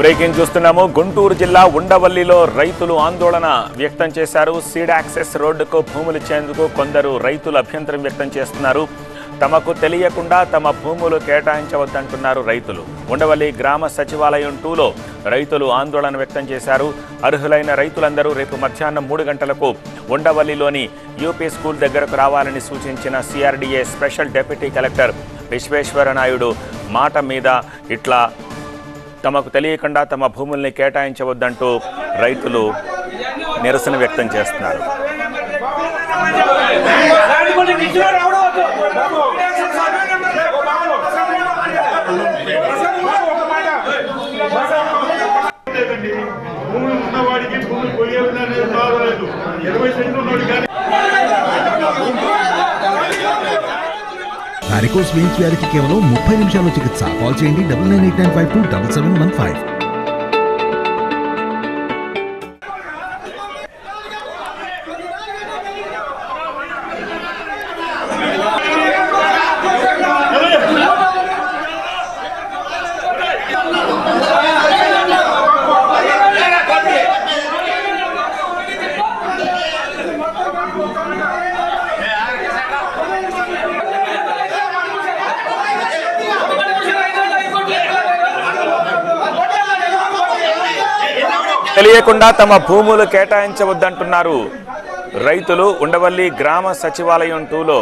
Breaking చూస్తున్నాము. గుంటూరు జిల్లా ఉండవల్లిలో రైతులు ఆందోళన వ్యక్తం చేశారు. సీడ్ యాక్సెస్ రోడ్డుకు భూములు ఇచ్చేందుకు కొందరు రైతులు అభ్యంతరం వ్యక్తం చేస్తున్నారు. తమకు తెలియకుండా తమ భూములు కేటాయించవద్దంటున్నారు రైతులు. ఉండవల్లి గ్రామ సచివాలయం టూలో రైతులు ఆందోళన వ్యక్తం చేశారు. అర్హులైన రైతులందరూ రేపు మధ్యాహ్నం మూడు గంటలకు ఉండవల్లిలోని యూపీ స్కూల్ దగ్గరకు రావాలని సూచించిన C R D A special deputy collector Vishweshwara Naidu మాట మీద ఇట్లా తమకు తెలియకుండా తమ భూముల్ని కేటాయించవద్దంటూ రైతులు నిరసన వ్యక్తం చేస్తున్నారు. లేదండి ఉన్నవాడికి భూమి కొయ్యాలనేది ఇరవై సెంట్లు ఉన్నోడి కానీ వారికోస్ వెయిన్స్ వ్యాధికి కేవలం ముప్పై నిమిషాల్లో చికిత్స. కాల్ చేయండి double nine eight nine five two double seven one five. తెలియకుండా తమ భూములు కేటాయించవద్దంటున్నారు. రైతులు ఉండవల్లి గ్రామ సచివాలయం టూలో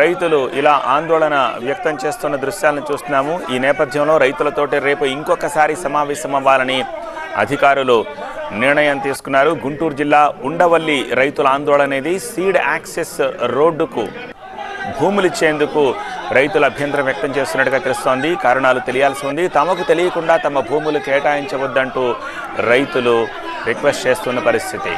రైతులు ఇలా ఆందోళన వ్యక్తం చేస్తున్న దృశ్యాలను చూస్తున్నాము. ఈ నేపథ్యంలో రైతులతోటి రేపు ఇంకొకసారి సమావేశం అవ్వాలని అధికారులు నిర్ణయం తీసుకున్నారు. గుంటూరు జిల్లా ఉండవల్లి రైతుల ఆందోళన అనేది సీడ్ యాక్సెస్ రోడ్డుకు భూములు ఇచ్చేందుకు రైతులు అభ్యంతరం వ్యక్తం చేస్తున్నట్టుగా తెలుస్తోంది. కారణాలు తెలియాల్సి ఉంది. తమకు తెలియకుండా తమ భూములు కేటాయించవద్దంటూ రైతులు రిక్వెస్ట్ చేస్తున్న పరిస్థితి.